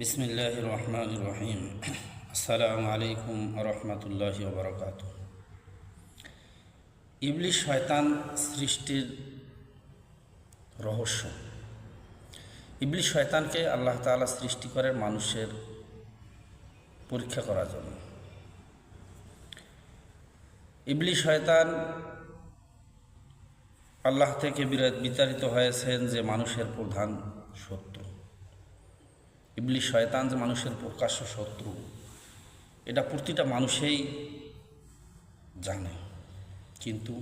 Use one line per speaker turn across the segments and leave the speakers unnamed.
বিসমিল্লাহ রহমান রহিম আসসালামু আলাইকুম রহমতুল্লাহ বরকাত। ইবলিশ শয়তান সৃষ্টির রহস্য। ইবলিশ শয়তানকে আল্লাহ তাআলা সৃষ্টি করেন মানুষের পরীক্ষা করার জন্য। ইবলিশ শয়তান আল্লাহ থেকে বিতাড়িত হয়েছেন যে মানুষের প্রধান শত্রু ইবলিশ শয়তান যে মানুষের প্রকাশ্য শত্রু, এটা প্রতিটা মানুষেই জানে। কিন্তু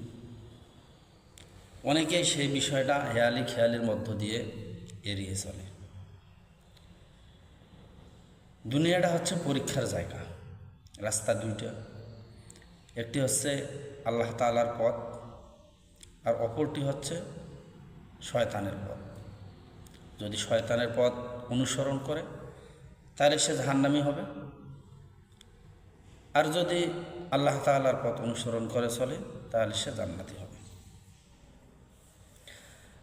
অনেকেই সেই বিষয়টা হেয়ালি খেয়ালির মধ্য দিয়ে এড়িয়ে চলে। দুনিয়াটা হচ্ছে পরীক্ষার জায়গা, রাস্তা দুইটা। একটি হচ্ছে আল্লাহ তাআলার পথ, আর অপরটি হচ্ছে শয়তানের পথ। যদি শয়তানের পথ অনুসরণ করে, তাহলে সে জাহান্নামি হবে। আর যদি আল্লাহ তালার পথ অনুসরণ করে চলে, তাহলে সে জান্নাতি হবে।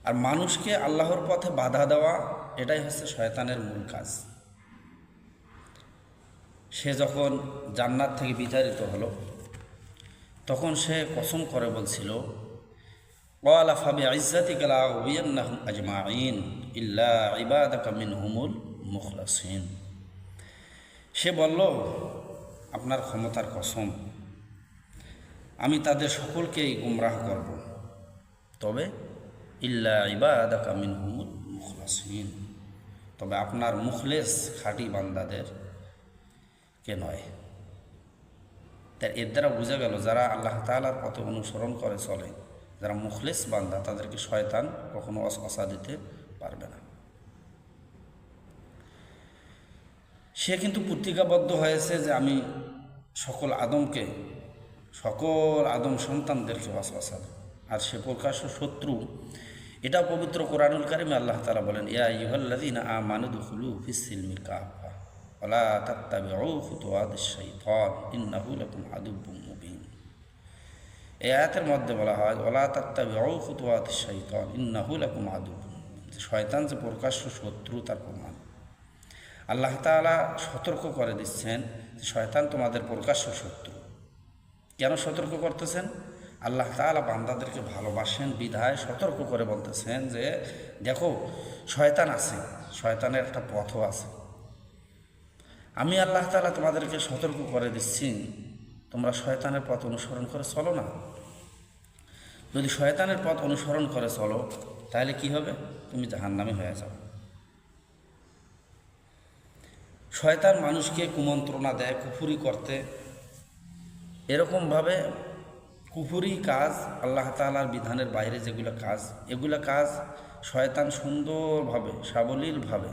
আর মানুষকে আল্লাহর পথে বাধা দেওয়া, এটাই হচ্ছে শয়তানের মূল কাজ। সে যখন জান্নাত থেকে বিচারিত হলো, তখন সে কসম করে বলছিল ও আলাফাবি আইজাতি গেলা আজমাইন ইল্লা মুখলাসিন। সে বলল, আপনার ক্ষমতার কসম, আমি তাদের সকলকেই গুমরাহ করব। তবে ইল্লা ইবাদাকা কামিন হুমুল মুখলাসিন, তবে আপনার মুখলেস খাঁটি বান্দাদের কে নয়? তার এর দ্বারা বোঝা গেল, যারা আল্লাহ তালার পথে অনুসরণ করে চলে, যারা মুখলেস বান্দা, তাদেরকে শয়তান কখনো অসা দিতে পারবে না। সে কিন্তু পত্রিকাবদ্ধ হয়েছে যে আমি সকল আদমকে, সকল আদম সন্তানদেরকে ওয়াসওয়াসা আর সে প্রকাশ্য শত্রু, এটা পবিত্র কোরআনুল কারিমে আল্লাহ তালা বলেন, ইয়া ইউহাল্লাযীনা আমানু দুখুলু ফিস-সিলমি কাফা ওয়ালা তাত্তাবিউ খুতুওয়াতিশ শাইতান ইন্নাহু লাকুম আদুব্বুম মুবিন। এই আয়াতের মধ্যে বলা হয় ওলা তাত্তাবিউ খুতুওয়াতিশ শাইতান ইন্নাহু লাকুম আদুব্বুম শয়তান যে প্রকাশ্য শত্রু, তার প্রমাণ। আল্লাহ তাআলা সতর্ক করে দিচ্ছেন যে শয়তান তোমাদের প্রকাশ্য শত্রু। কেন সতর্ক করতেছেন? আল্লাহ তাআলা বান্দাদেরকে ভালোবাসেন, বিধায় সতর্ক করে বলতেছেন যে, দেখো, শয়তান আছে, শয়তানের একটা পথও আছে। আমি আল্লাহ তাআলা তোমাদেরকে সতর্ক করে দিচ্ছি, তোমরা শয়তানের পথ অনুসরণ করে চলো না। যদি শয়তানের পথ অনুসরণ করে চলো তাহলে কি হবে? তুমি জাহান্নামে হয়ে যাও। শয়তান মানুষকে কুমন্ত্রণা দেয়, কুফুরি করতে। এরকমভাবে কুফুরি কাজ আল্লাহ তাআলার বিধানের বাইরে যেগুলো কাজ, এগুলো কাজ শয়তান সুন্দরভাবে, সাবলীলভাবে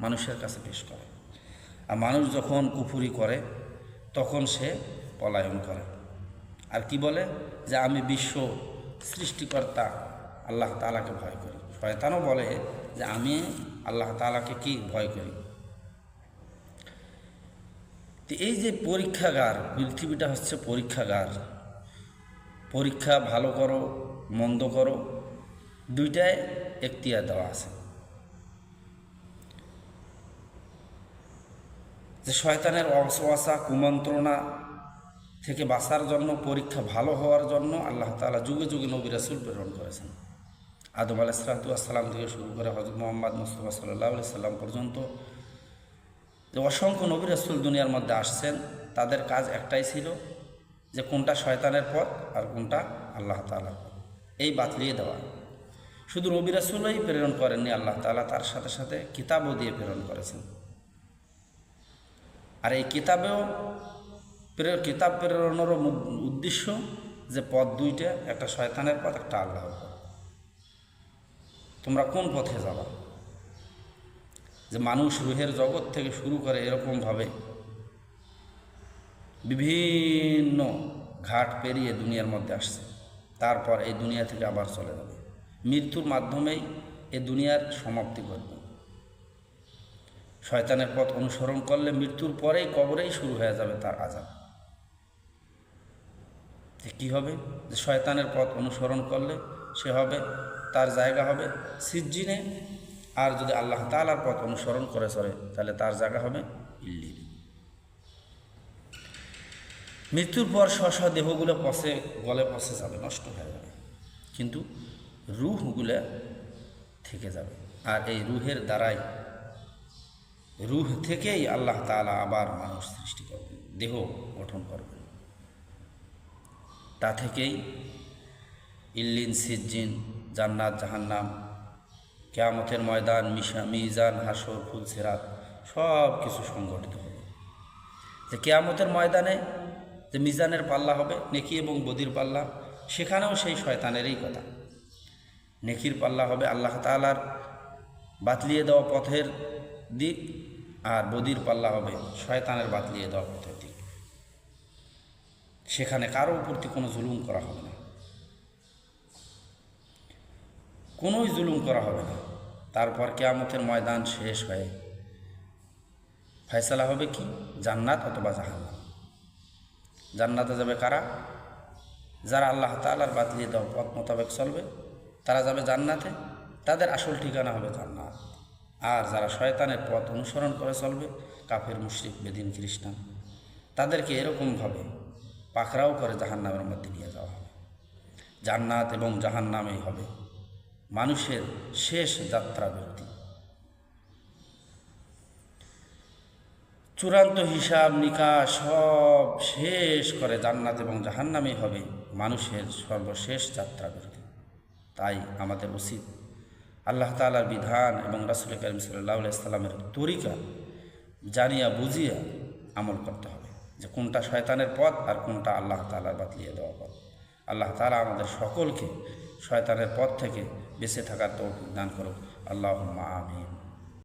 মানুষের কাছে পেশ করে। আর মানুষ যখন কুফুরি করে, তখন সে পলায়ন করে। আর কি বলে? যে আমি বিশ্ব সৃষ্টিকর্তা। আল্লাহ তালাকে ভয় করি। শয়তানও বলে যে আমি আল্লাহ তালাকে কি ভয় করি? তো এই যে পরীক্ষাগার, পৃথিবীটা হচ্ছে পরীক্ষাগার। পরীক্ষা ভালো করো, মন্দ করো দুইটায় এখতিয়ার দেওয়া আছে। যে শয়তানের অসওয়াসা কুমন্ত্রণা থেকে বাঁচার জন্য, পরীক্ষা ভালো হওয়ার জন্য আল্লাহ তালা যুগে যুগে নবী রাসূল প্রেরণ করেছেন। আদম আলাইসালাম থেকে শুরু করে হজরত মোহাম্মদ মুস্তফা সাল্লাহ আলি সাল্লাম পর্যন্ত যে অসংখ্য নবী রাসূল দুনিয়ার মধ্যে আসছেন, তাদের কাজ একটাই ছিল যে কোনটা শয়তানের পথ আর কোনটা আল্লাহ পথ। এই বাতলিয়ে দেওয়া। শুধু নবী রাসূলই প্রেরণ করেননি, আল্লাহ তাআলা তার সাথে সাথে কিতাবও দিয়ে প্রেরণ করেছেন। আর এই কিতাবেও কিতাব প্রেরণেরও উদ্দেশ্য যে পথ দুইটা, একটা শয়তানের পথ, একটা আল্লাহর পথ। তোমরা কোন পথে যাবা? যে মানুষ রুহের জগৎ থেকে শুরু করে এরকমভাবে বিভিন্ন ঘাট পেরিয়ে দুনিয়ার মধ্যে আসছে। তারপর এই দুনিয়া থেকে আবার চলে যাবে। মৃত্যুর মাধ্যমেই এ দুনিয়ার সমাপ্তি ঘটবে। শয়তানের পথ অনুসরণ করলে মৃত্যুর পরেই কবরেই শুরু হয়ে যাবে তার আজাব কী হবে? যে শয়তানের পথ অনুসরণ করলে সে হবে তার জায়গা হবে সিজ্জিনে। আর যদি আল্লাহ তালার পথ অনুসরণ করে চলে, তাহলে তার জায়গা হবে ইল্লিন মৃত্যুর পর স্ব স্ব দেহগুলো পচে, গলে পচে যাবে, নষ্ট হয়ে যাবে। কিন্তু রুহগুলো থেকে যাবে। আর এই রুহের দ্বারাই, রুহ থেকেই আল্লাহ তাআলা আবার মানুষ সৃষ্টি করবেন, দেহ গঠন করবেন। তা থেকেই ইল্লিন সিজ্জিন জান্নাত, জাহান্নাম, কেয়ামতের ময়দান, মিশা, মিজান, হাসর ফুলসেরাত সব কিছু সংগঠিত হবে। যে কেয়ামতের ময়দানে যে মিজানের পাল্লা হবে, নেকি এবং বদির পাল্লা, সেখানেও সেই শয়তানেরই কথা। নেকির পাল্লা হবে আল্লাহ তালার বাতলিয়ে দেওয়া পথের দিক, আর বদির পাল্লা হবে শয়তানের বাতলিয়ে দেওয়া পথের দিক। সেখানে কারোর প্রতি কোনো জুলুম করা হবে না। কোনোই জুলুম করা হবে না। তারপর কেয়ামতের ময়দান শেষ হয়ে ফয়সালা হবে কি? জান্নাত অথবা জাহান্নাম। জান্নাতে যাবে কারা? যারা আল্লাহ তালার বাতলিয়ে দেওয়া পথ মোতাবেক চলবে, তারা যাবে জান্নাতে। তাদের আসল ঠিকানা হবে জান্নাত। আর যারা শয়তানের পথ অনুসরণ করে চলবে, কাফের, মুশরিক, বেদিন, খ্রিস্টান, তাদেরকে এরকমভাবে পাকড়াও করে জাহান্নামের মধ্যে নিয়ে যাওয়া হবে। জান্নাত এবং জাহান্নামেই হবে। মানুষের শেষ যাত্রা চূড়ান্ত হিসাব নিকাশ সব শেষ করে জান্নাত এবং জাহান্নামেই হবে মানুষের সর্বশেষ যাত্রা ব্যক্তি। তাই আমাদের উচিত আল্লাহ তালার বিধান এবং রাসুল করিম সাল্লাহ ইসলামের তরিকা জানিয়া বুঝিয়া আমল করতে হবে যে কোনটা শয়তানের পথ আর কোনটা আল্লাহ তালার বাতলিয়ে দেওয়া পথ। আল্লাহ তালা আমাদের সকলকে শয়তানের পথ থেকে বেঁচে থাকার তৌফিক দান করো আল্লাহ আমিন।